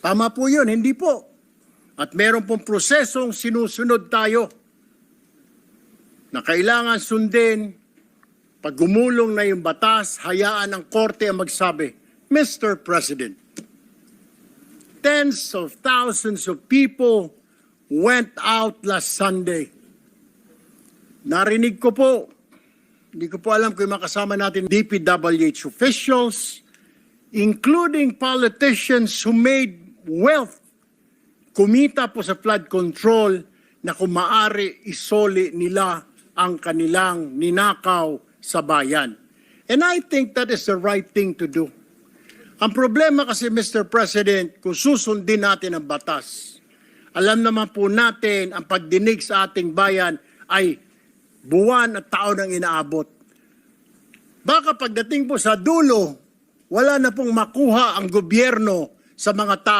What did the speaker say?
Tama po yun, hindi po. At meron pong prosesong sinusunod tayo na kailangan sundin pag gumulong na yung batas, hayaan ng korte ang magsabi, Mr. President, tens of thousands of people went out last Sunday. Narinig ko po, hindi ko po alam kung makasama natin DPWH officials, including politicians who made wealth, kumita po sa flood control na kung maaari isoli nila ang kanilang ninakaw sa bayan. And I think that is the right thing to do. Ang problema kasi, Mr. President, kung susundin natin ang batas, alam naman po natin ang pagdinig sa ating bayan ay buwan at taon ang inaabot. Baka pagdating po sa dulo, wala na pong makuha ang gobyerno sa mga tao.